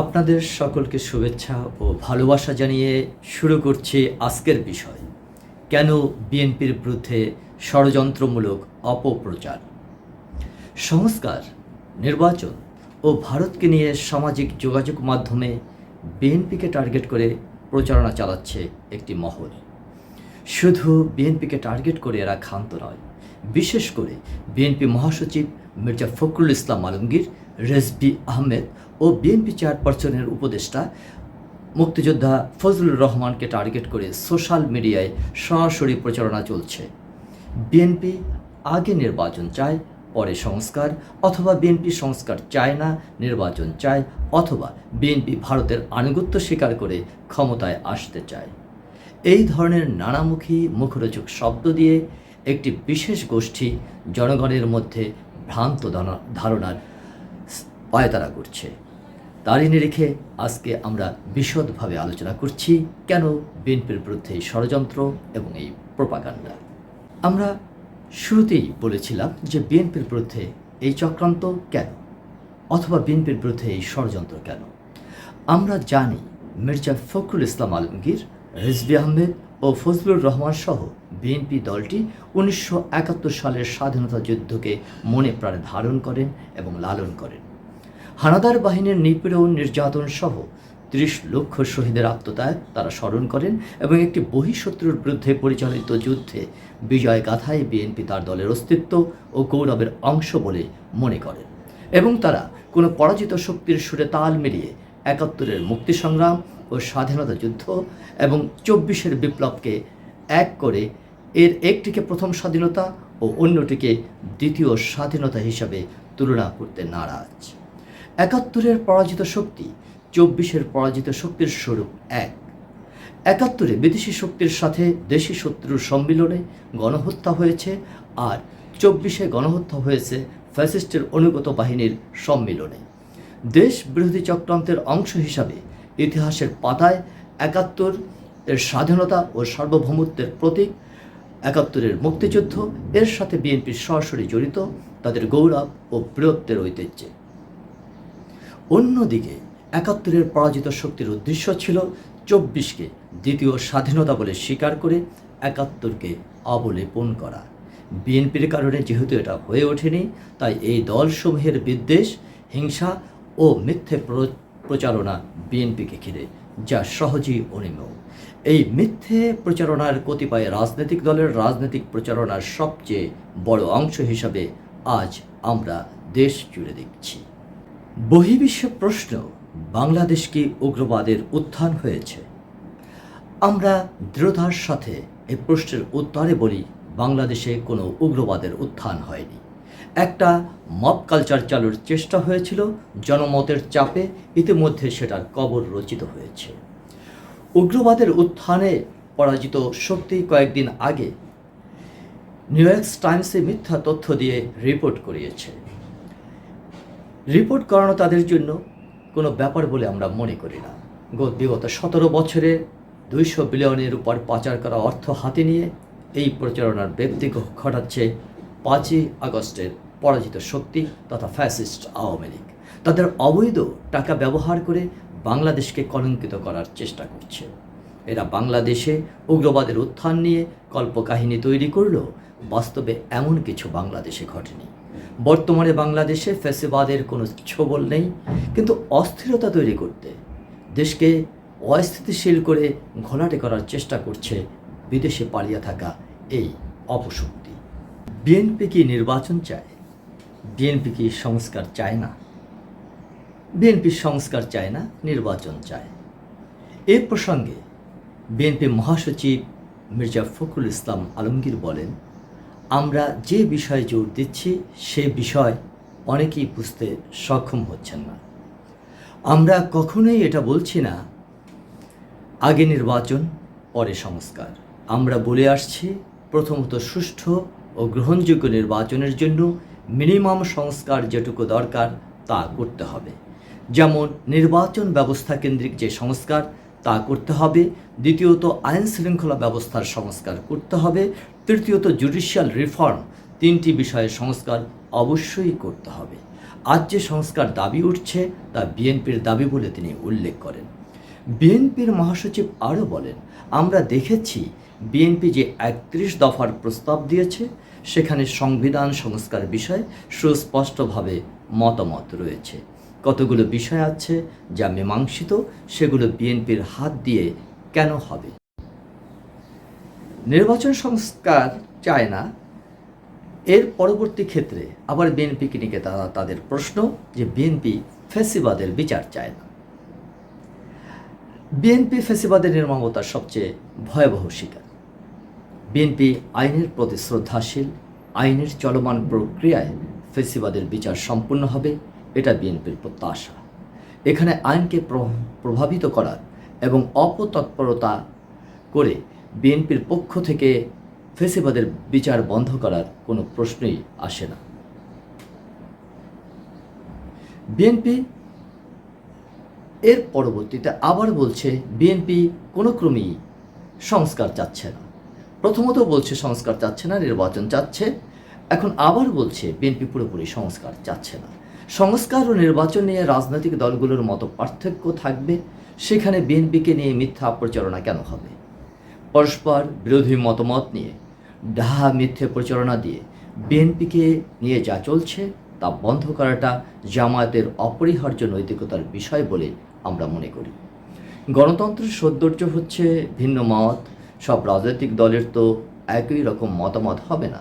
আপনাদের সকলকে শুভেচ্ছা ও ভালোবাসা জানিয়ে শুরু করছি আজকের বিষয়। কেন বিএনপির বিরুদ্ধে ষড়যন্ত্রমূলক অপপ্রচার? সংস্কার, নির্বাচন ও ভারতকে নিয়ে সামাজিক যোগাযোগ মাধ্যমে বিএনপিকে টার্গেট করে প্রচারণা চালাচ্ছে একটি মহল। শুধু বিএনপিকে টার্গেট করে এরা ক্ষান্ত নয় বিশেষ করে বিএনপি মহাসচিব মির্জা ফখরুল ইসলাম আলমগীর রেজবি আহমেদ ও বিএনপি চেয়ারপারসনের উপদেষ্টা মুক্তিযোদ্ধা ফজলুর রহমানকে টার্গেট করে সোশ্যাল মিডিয়ায় সরাসরি প্রচারণা চলছে। বিএনপি আগে নির্বাচন চায়, পরে সংস্কার, অথবা বিএনপি সংস্কার চায় না, নির্বাচন চায়, অথবা বিএনপি ভারতের আনুগত্য স্বীকার করে ক্ষমতায় আসতে চায়। এই ধরনের নানামুখী মুখরোচক শব্দ দিয়ে একটি বিশেষ গোষ্ঠী জনগণের মধ্যে ভ্রান্ত ধারণা- ধারণার পায়তারা করছে। তারই নিরিখে আজকে আমরা বিশদভাবে আলোচনা করছি কেন বিএনপির বিরুদ্ধে এই ষড়যন্ত্র এবং এই প্রপাগান্ডা। আমরা শুরুতেই বলেছিলাম যে বিএনপির বিরুদ্ধে এই চক্রান্ত কেন? অথবা বিএনপির বিরুদ্ধে এই ষড়যন্ত্র কেন? আমরা জানি মির্জা ফখরুল ইসলাম আলমগীর রিজবি আহমেদ ও ফজলুর রহমান সহ বিএনপি দলটি উনিশশো একাত্তর সালের স্বাধীনতা যুদ্ধকে মনে প্রাণে ধারণ করেন এবং লালন করেন। হানাদার বাহিনীর নিপীড়ন, নির্যাতন সহ ত্রিশ লক্ষ শহীদের আত্মত্যাগ তারা স্মরণ করেন এবং একটি বহিঃশত্রুর বিরুদ্ধে পরিচালিত যুদ্ধে বিজয় গাথায় বিএনপি তার দলের অস্তিত্ব ও গৌরবের অংশ বলে মনে করেন এবং তারা কোনো পরাজিত শক্তির সুরে তাল মিলিয়ে একাত্তরের মুক্তি সংগ্রাম ও স্বাধীনতা যুদ্ধ এবং চব্বিশের বিপ্লবকে এক করে এর একটিকে প্রথম স্বাধীনতা ও অন্যটিকে দ্বিতীয় স্বাধীনতা হিসাবে তুলনা করতে নারাজ। একাত্তরের পরাজিত শক্তি চব্বিশের পরাজিত শক্তির স্বরূপ এক। একাত্তরে বিদেশি শক্তির সাথে দেশি শত্রুর সম্মিলনে গণহত্যা হয়েছে আর চব্বিশে গণহত্যা হয়েছে ফ্যাসিস্টের অনুগত বাহিনীর সম্মিলনে। দেশ বিরোধী চক্রান্তের অংশ হিসাবে ইতিহাসের পাতায় একাত্তর এর স্বাধীনতা ও সার্বভৌমত্বের প্রতীক একাত্তরের মুক্তিযুদ্ধ, এর সাথে বিএনপির সরাসরি জড়িত, তাদের গৌরব ও বীরত্বের ঐতিহ্যে। অন্যদিকে, একাত্তরের পরাজিত শক্তির উদ্দেশ্য ছিল চব্বিশকে দ্বিতীয় স্বাধীনতা বলে স্বীকার করে একাত্তরকে অবলেপন করা। বিএনপির কারণে যেহেতু এটা হয়ে ওঠেনি, তাই এই দলসমূহের বিদ্বেষ, হিংসা ও মিথ্যে প্র- প্রচারণা বিএনপিকে ঘিরে যা সহজেই অনিমেয় এই মিথ্যে প্রচারণার কতিপয় রাজনৈতিক দলের রাজনৈতিক প্রচারণার সবচেয়ে বড় অংশ হিসাবে আজ আমরা দেশ জুড়ে দেখছি। বহির্বিশ্ব প্রশ্ন, বাংলাদেশ কি উগ্রবাদের উত্থান হয়েছে? আমরা দৃঢ়তার সাথে এই প্রশ্নের উত্তরে বলি, বাংলাদেশে কোনো উগ্রবাদের উত্থান হয়নি। একটা মব কালচার চালুর চেষ্টা হয়েছিল, জনমতের চাপে ইতিমধ্যে সেটার কবর রচিত হয়েছে। উগ্রবাদের উত্থানে পরাজিত শক্তি কয়েকদিন আগে নিউ ইয়র্ক টাইমসে মিথ্যা তথ্য দিয়ে রিপোর্ট করিয়েছে। রিপোর্ট করানো তাদের জন্য কোনো ব্যাপার বলে আমরা মনে করি না। গত- বিগত সতেরো বছরে দুইশো বিলিয়নের উপর পাচার করা অর্থ হাতে নিয়ে এই প্রচারণার ব্যক্তি ঘটাচ্ছে পাঁচই আগস্টের পরাজিত শক্তি তথা ফ্যাসিস্ট আওয়ামী লীগ। তাদের অবৈধ টাকা ব্যবহার করে বাংলাদেশকে কলঙ্কিত করার চেষ্টা করছে। এরা বাংলাদেশে উগ্রবাদের উত্থান নিয়ে কল্পকাহিনী তৈরি করলেও বাস্তবে এমন কিছু বাংলাদেশে ঘটেনি। বর্তমানে বাংলাদেশে ফ্যাসিবাদের কোনো ছবল নেই, কিন্তু অস্থিরতা তৈরি করতে দেশকে অস্থিতিশীল করে ঘোলাটে করার চেষ্টা করছে বিদেশে পালিয়ে থাকা এই অপশক্তি। বিএনপি কি নির্বাচন চায়? বিএনপি কি সংস্কার চায় না। বিএনপি সংস্কার চায় না, নির্বাচন চায়। এ প্রসঙ্গে বিএনপি মহাসচিব মির্জা ফখরুল ইসলাম আলমগীর বলেন, আমরা যে বিষয়ে জোর দিচ্ছি, সে বিষয় অনেকেই বুঝতে সক্ষম হচ্ছেন না। আমরা কখনোই এটা বলছি না, আগে নির্বাচন, পরে সংস্কার। আমরা বলে আসছি, প্রথমত সুষ্ঠু ও গ্রহণযোগ্য নির্বাচনের জন্য মিনিমাম সংস্কার যেটুকু দরকার তা করতে হবে। যেমন নির্বাচন ব্যবস্থা কেন্দ্রিক যে সংস্কার, তা করতে হবে। দ্বিতীয়ত আইন শৃঙ্খলা ব্যবস্থার সংস্কার করতে হবে। তৃতীয়ত জুডিশিয়াল রিফর্ম তিনটি বিষয়ের সংস্কার অবশ্যই করতে হবে। আজ যে সংস্কার দাবি উঠছে, তা বিএনপির দাবি বলে তিনি উল্লেখ করেন। বিএনপির মহাসচিব আরও বলেন, আমরা দেখেছি বিএনপি যে একত্রিশ দফার প্রস্তাব দিয়েছে সেখানে সংবিধান সংস্কার বিষয়ে সুস্পষ্টভাবে মতামত রয়েছে। কতগুলো বিষয় আছে যা মীমাংসিত, সেগুলো বিএনপির হাত দিয়ে কেন হবে? নির্বাচন সংস্কার চায় না। এর পরবর্তী ক্ষেত্রে আবার বিএনপিকে নিয়ে তারা তাদের প্রশ্ন যে বিএনপি ফেসিবাদের বিচার চায় না। বিএনপি ফেসিবাদের নির্মমতার সবচেয়ে ভয়াবহ শিকার। বিএনপি আইনের প্রতি শ্রদ্ধাশীল, আইনের চলমান প্রক্রিয়ায় ফেসিবাদের বিচার সম্পূর্ণ হবে, এটা বিএনপির প্রত্যাশা। এখানে আইনকে প্র- প্রভাবিত করার এবং অপতৎপরতা করে বিএনপির পক্ষ থেকে ফেসিবাদের বিচার বন্ধ করার কোনো প্রশ্নই আসে না। বিএনপি এর পরবর্তীতে আবার বলছে, বিএনপি কোনো ক্রমেই সংস্কার চাচ্ছে না। প্রথমত বলছে সংস্কার চাচ্ছে না, নির্বাচন চাচ্ছে। এখন আবার বলছে বিএনপি পুরোপুরি সংস্কার চাচ্ছে না। সংস্কার ও নির্বাচন নিয়ে রাজনৈতিক দলগুলোর মতো পার্থক্য থাকবে, সেখানে বিএনপিকে নিয়ে মিথ্যা প্রচারণা কেন হবে? পরস্পর বিরোধী মতামত নিয়ে ডাহা মিথ্যে প্রচারণা দিয়ে বিএনপিকে নিয়ে যা চলছে, তা বন্ধ করাটা জামায়াতের অপরিহার্য নৈতিকতার বিষয় বলে আমরা মনে করি। গণতন্ত্রের সৌন্দর্য হচ্ছে ভিন্ন মত সব রাজনৈতিক দলের তো একই রকম মতামত হবে না।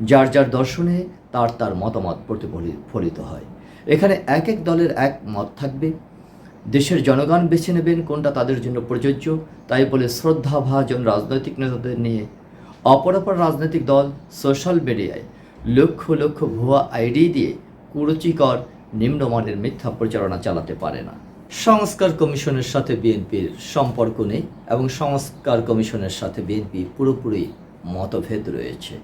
যার যার দর্শনে তার তার মতামত প্রতিফলিত হয়। এখানে এক এক দলের এক মত থাকবে। দেশের জনগণ বেছে নেবেন কোনটা তাদের জন্য প্রযোজ্য। তাই বলে শ্রদ্ধাভাজন রাজনৈতিক নেতাদের নিয়ে অপর অপর রাজনৈতিক দল সোশ্যাল মিডিয়ায় লক্ষ লক্ষ ভুয়া আইডি দিয়ে কুরুচিকর, নিম্নমানের মিথ্যা প্রচারণা চালাতে পারে না। সংস্কার কমিশনের সাথে বিএনপির সম্পর্ক নেই এবং সংস্কার কমিশনের সাথে বিএনপি পুরোপুরি মতভেদ রয়েছে।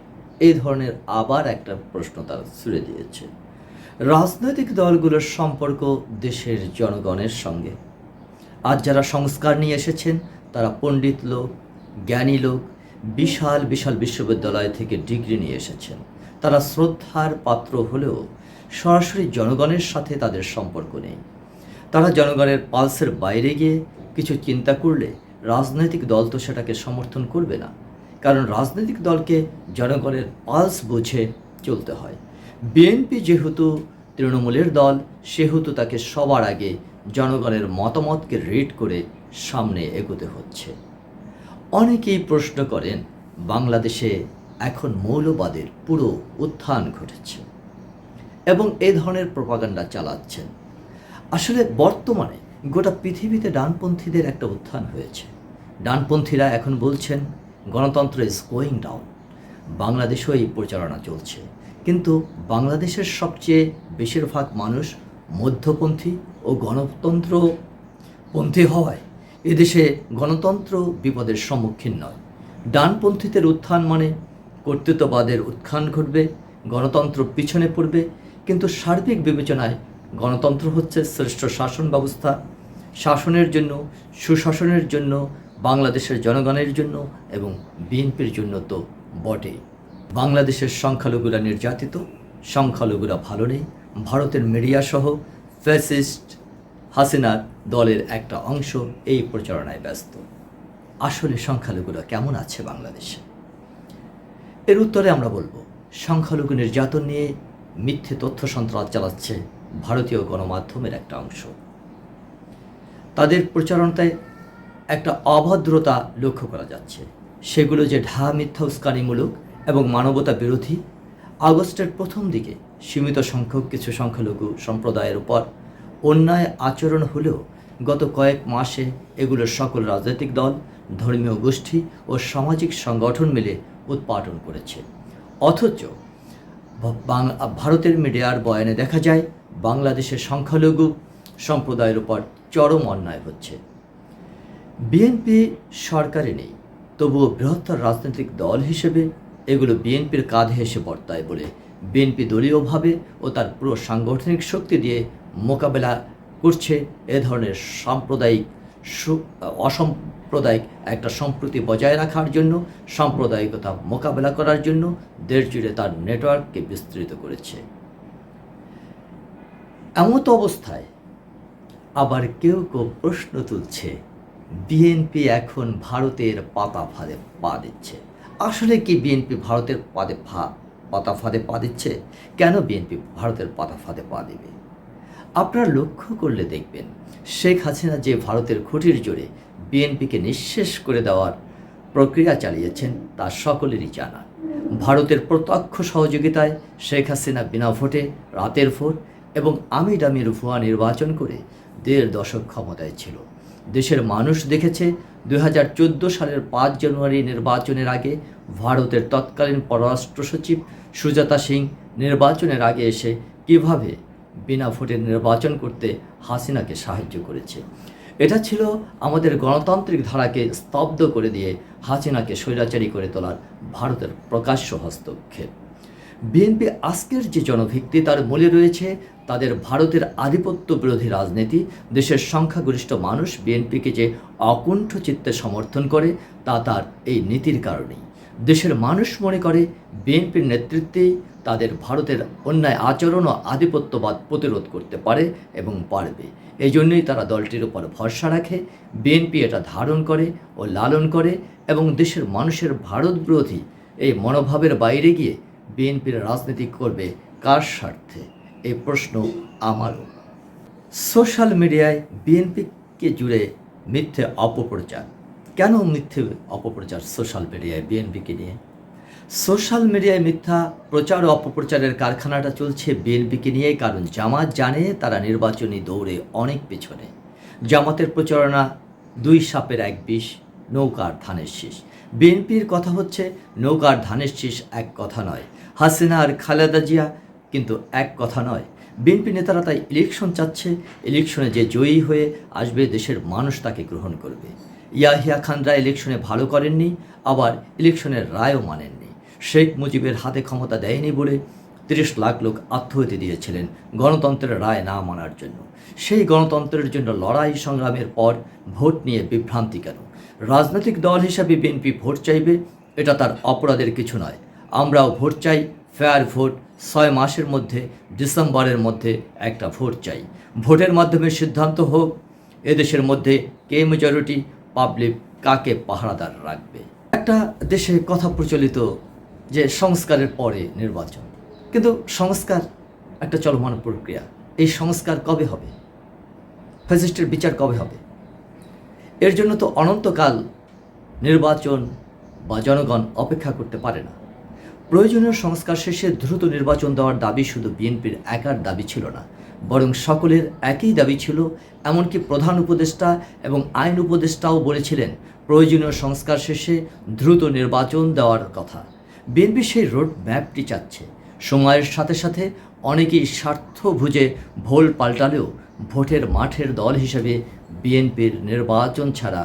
এই ধরনের আবার একটা প্রশ্ন তারা ছুড়ে দিয়েছে। রাজনৈতিক দলগুলোর সম্পর্ক দেশের জনগণের সঙ্গে। আজ যারা সংস্কার নিয়ে এসেছেন, তারা পণ্ডিত লোক, জ্ঞানী লোক, বিশাল বিশাল বিশ্ববিদ্যালয় থেকে ডিগ্রি নিয়ে এসেছেন। তারা শ্রদ্ধার পাত্র হলেও সরাসরি জনগণের সাথে তাদের সম্পর্ক নেই। তারা জনগণের পালসের বাইরে গিয়ে কিছু চিন্তা করলে রাজনৈতিক দল তো সেটাকে সমর্থন করবে না। কারণ রাজনৈতিক দলকে জনগণের পালস বুঝে চলতে হয়। বিএনপি যেহেতু তৃণমূলের দল, সেহেতু তাকে সবার আগে জনগণের মতামতকে রিড করে সামনে এগোতে হচ্ছে। অনেকেই প্রশ্ন করেন, বাংলাদেশে এখন মৌলবাদের পুরো উত্থান ঘটেছে এবং এ ধরনের প্রপাগান্ডা চালাচ্ছেন। আসলে বর্তমানে গোটা পৃথিবীতে ডানপন্থীদের একটা উত্থান হয়েছে। ডানপন্থীরা এখন বলছেন, গণতন্ত্র ইজ গোয়িং ডাউন বাংলাদেশেও এই প্রচারণা চলছে। কিন্তু বাংলাদেশের সবচেয়ে বেশিরভাগ মানুষ মধ্যপন্থী ও গণতন্ত্র পন্থী হওয়ায় এদেশে গণতন্ত্র বিপদের সম্মুখীন নয়। ডানপন্থীদের উত্থান মানে কর্তৃত্ববাদের উত্থান ঘটবে, গণতন্ত্র পিছনে পড়বে, কিন্তু সার্বিক বিবেচনায় গণতন্ত্র হচ্ছে শ্রেষ্ঠ শাসন ব্যবস্থা। শাসনের জন্য, সুশাসনের জন্য, বাংলাদেশের জনগণের জন্য এবং বিএনপির জন্য তো বটেই। বাংলাদেশের সংখ্যালঘুরা নির্যাতিত, সংখ্যালঘুরা ভালো নেই। ভারতের মিডিয়া সহ ফ্যাসিস্ট হাসিনার দলের একটা অংশ এই প্রচারণায় ব্যস্ত। আসলে সংখ্যালঘুরা কেমন আছে বাংলাদেশে? এর উত্তরে আমরা বলব, সংখ্যালঘু নির্যাতন নিয়ে মিথ্যে তথ্য সন্ত্রাস চালাচ্ছে ভারতীয় গণমাধ্যমের একটা অংশ। তাদের প্রচারণায় একটা অভদ্রতা লক্ষ্য করা যাচ্ছে। সেগুলো যে ঢা মিথ্যা উস্কানিমূলক এবং মানবতা বিরোধী, আগস্টের প্রথম দিকে সীমিত সংখ্যক কিছু সংখ্যালঘু সম্প্রদায়ের উপর অন্যায় আচরণ হলেও গত কয়েক মাসে এগুলোর সকল রাজনৈতিক দল, ধর্মীয় গোষ্ঠী ও সামাজিক সংগঠন মিলে উৎপাদন করেছে। অথচ ভারতের মিডিয়ার বয়ানে দেখা যায় বাংলাদেশের সংখ্যালঘু সম্প্রদায়ের উপর চরম অন্যায় হচ্ছে। বিএনপি সরকারে নেই, তবুও বৃহত্তর রাজনৈতিক দল হিসেবে এগুলো বিএনপির কাঁধে এসে বর্তায় বলে বিএনপি দলীয়ভাবে ও তার পুরো সাংগঠনিক শক্তি দিয়ে মোকাবেলা করছে এ ধরনের সাম্প্রদায়িক অসাম্প্রদায়িক একটা সম্প্রতি বজায় রাখার জন্য, সাম্প্রদায়িকতা মোকাবেলা করার জন্য দেশ জুড়ে তার নেটওয়ার্ককে বিস্তৃত করেছে। এমতো অবস্থায় আবার কেউ কেউ প্রশ্ন তুলছে বিএনপি এখন ভারতের পাতা ফাঁদে পা দিচ্ছে। আসলে কি বিএনপি ভারতের পাদে ফা পাতা ফাঁদে পা দিচ্ছে? কেন বিএনপি ভারতের পাতা ফাঁদে পা দেবে? আপনারা লক্ষ্য করলে দেখবেন, শেখ হাসিনা যে ভারতের খুঁটির জোরে বিএনপিকে নিঃশেষ করে দেওয়ার প্রক্রিয়া চালিয়েছেন, তা সকলেরই জানা। ভারতের প্রত্যক্ষ সহযোগিতায় শেখ হাসিনা বিনা ভোটে রাতের ভোট এবং আমি ডামির ভুয়া নির্বাচন করে দেড় দশক ক্ষমতায় ছিল। দেশের মানুষ দেখেছে দু হাজার চোদ্দ সালের পাঁচ জানুয়ারি নির্বাচনের আগে ভারতের তৎকালীন পররাষ্ট্র সচিব সুজাতা সিং নির্বাচনের আগে এসে কীভাবে বিনা ভোটে নির্বাচন করতে হাসিনাকে সাহায্য করেছে। এটা ছিল আমাদের গণতান্ত্রিক ধারাকে স্তব্ধ করে দিয়ে হাসিনাকে স্বৈরাচারী করে তোলার ভারতের প্রকাশ্য হস্তক্ষেপ। বিএনপি আজকের যে জনভিত্তি, তার মূলে রয়েছে তাদের ভারতের আধিপত্য বিরোধী রাজনীতি। দেশের সংখ্যাগরিষ্ঠ মানুষ বিএনপিকে যে অকুণ্ঠ চিত্তে সমর্থন করে, তা তার এই নীতির কারণেই। দেশের মানুষ মনে করে বিএনপির নেতৃত্বেই তাদের ভারতের অন্যায় আচরণ ও আধিপত্যবাদ প্রতিরোধ করতে পারে এবং পারবে। এই জন্যই তারা দলটির উপর ভরসা রাখে, বিএনপি এটা ধারণ করে ও লালন করে এবং দেশের মানুষের ভারত বিরোধী এই মনোভাবের বাইরে গিয়ে বিএনপির রাজনীতি করবে কার স্বার্থে? এই প্রশ্ন আমারও। সোশ্যাল মিডিয়ায় বিএনপিকে জুড়ে মিথ্যে অপপ্রচার। কেন মিথ্যে অপপ্রচার সোশ্যাল মিডিয়ায়, বিএনপিকে নিয়ে? সোশ্যাল মিডিয়ায় মিথ্যা প্রচার ও অপপ্রচারের কারখানাটা চলছে বিএনপিকে নিয়ে কারণ জামাত জানে তারা নির্বাচনী দৌড়ে অনেক পেছনে। জামাতের প্রচারণা দুই সাপের এক বিষ, নৌকার ধানের শীষ। বিএনপির কথা হচ্ছে, নৌকার ধানের শীষ এক কথা নয় হাসিনা আর খালেদা জিয়া কিন্তু এক কথা নয়। বিএনপি নেতারা তাই ইলেকশন চাচ্ছে ইলেকশনে যে জয়ী হয়ে আসবে দেশের মানুষ তাকে গ্রহণ করবে। ইয়াহিয়া খানরা ইলেকশনে ভালো করেননি, আবার ইলেকশনের রায়ও মানেননি। শেখ মুজিবের হাতে ক্ষমতা দেয়নি বলে তিরিশ লাখ লোক আত্মহতি দিয়েছিলেন গণতন্ত্রের রায় না মানার জন্য। সেই গণতন্ত্রের জন্য লড়াই সংগ্রামের পর ভোট নিয়ে বিভ্রান্তি কেন? রাজনৈতিক দল হিসাবে বিএনপি ভোট চাইবে, এটা তার অপরাধের কিছু নয়। আমরাও ভোট চাই ফেয়ার ভোট ছয় মাসের মধ্যে, ডিসেম্বরের মধ্যে একটা ভোট চাই। ভোটের মাধ্যমে সিদ্ধান্ত হোক, এদেশের মধ্যে কে মেজরিটি পাবলিক কাকে পাহারাদার রাখবে? একটা দেশে কথা প্রচলিত যে সংস্কারের পরে নির্বাচন। কিন্তু সংস্কার একটা চলমান প্রক্রিয়া। এই সংস্কার কবে হবে? ফ্যাসিস্টের বিচার কবে হবে? এর জন্য তো অনন্তকাল নির্বাচন বা জনগণ অপেক্ষা করতে পারে না। প্রয়োজনীয় সংস্কার শেষে দ্রুত নির্বাচন দেওয়ার দাবি শুধু বিএনপির একার দাবি ছিল না, বরং সকলের একই দাবি ছিল, এমনকি প্রধান উপদেষ্টা এবং আইন উপদেষ্টাও বলেছিলেন, প্রয়োজনীয় সংস্কার শেষে দ্রুত নির্বাচন দেওয়ার কথা। বিএনপি সেই রোড ম্যাপটি চাচ্ছে। সময়ের সাথে সাথে অনেকেই স্বার্থ বুঝে ভোল পাল্টালেও ভোটের মাঠের দল হিসেবে বিএনপির নির্বাচন ছাড়া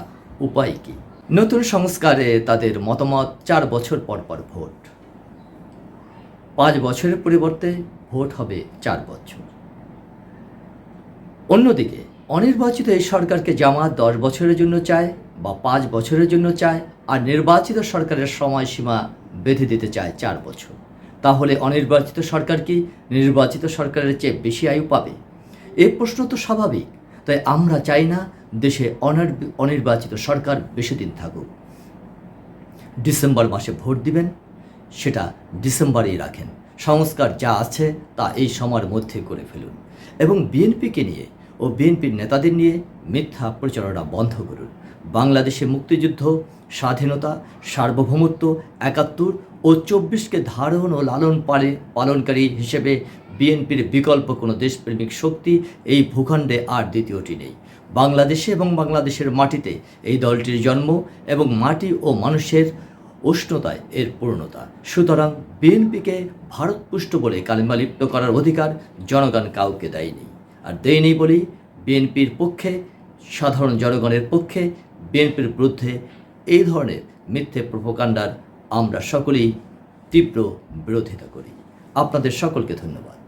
উপায় কী? নতুন সংস্কারে তাদের মতামত চার বছর পর পর ভোট। পাঁচ বছরের পরিবর্তে ভোট হবে চার বছর। অন্যদিকে, অনির্বাচিত এই সরকারকে জামাত দশ বছরের জন্য চায় বা পাঁচ বছরের জন্য চায়, আর নির্বাচিত সরকারের সময়সীমা বেঁধে দিতে চায় চার বছর। তাহলে অনির্বাচিত সরকার কি নির্বাচিত সরকারের চেয়ে বেশি আয়ু পাবে? এ প্রশ্ন তো স্বাভাবিক, তাই আমরা চাই না দেশে অনির- অনির্বাচিত সরকার বেশি দিন থাকুক। ডিসেম্বর মাসে ভোট দিবেন সেটা ডিসেম্বরেই রাখেন। সংস্কার যা আছে তা এই সময়ের মধ্যে করে ফেলুন। এবং বিএনপিকে নিয়ে ও বিএনপির নেতাদের নিয়ে মিথ্যা প্রচারণা বন্ধ করুন। বাংলাদেশে মুক্তিযুদ্ধ, স্বাধীনতা, সার্বভৌমত্ব, একাত্তর ও চব্বিশকে ধারণ ও লালন পালে পালনকারী হিসেবে বিএনপির বিকল্প কোনো দেশপ্রেমিক শক্তি এই ভূখণ্ডে আর দ্বিতীয়টি নেই। বাংলাদেশে এবং বাংলাদেশের মাটিতে এই দলটির জন্ম এবং মাটি ও মানুষের উষ্ণতায় এর পূর্ণতা। সুতরাং বিএনপিকে ভারতপুষ্ট বলে কালিমা লিপ্ত করার অধিকার জনগণ কাউকে দেয়নি। আর দেয়নি বলেই বিএনপির পক্ষে, সাধারণ জনগণের পক্ষে, বিএনপির বিরুদ্ধে এই ধরনের মিথ্যে প্রোপোকাণ্ডার আমরা সকলেই তীব্র বিরোধিতা করি। আপনাদের সকলকে ধন্যবাদ।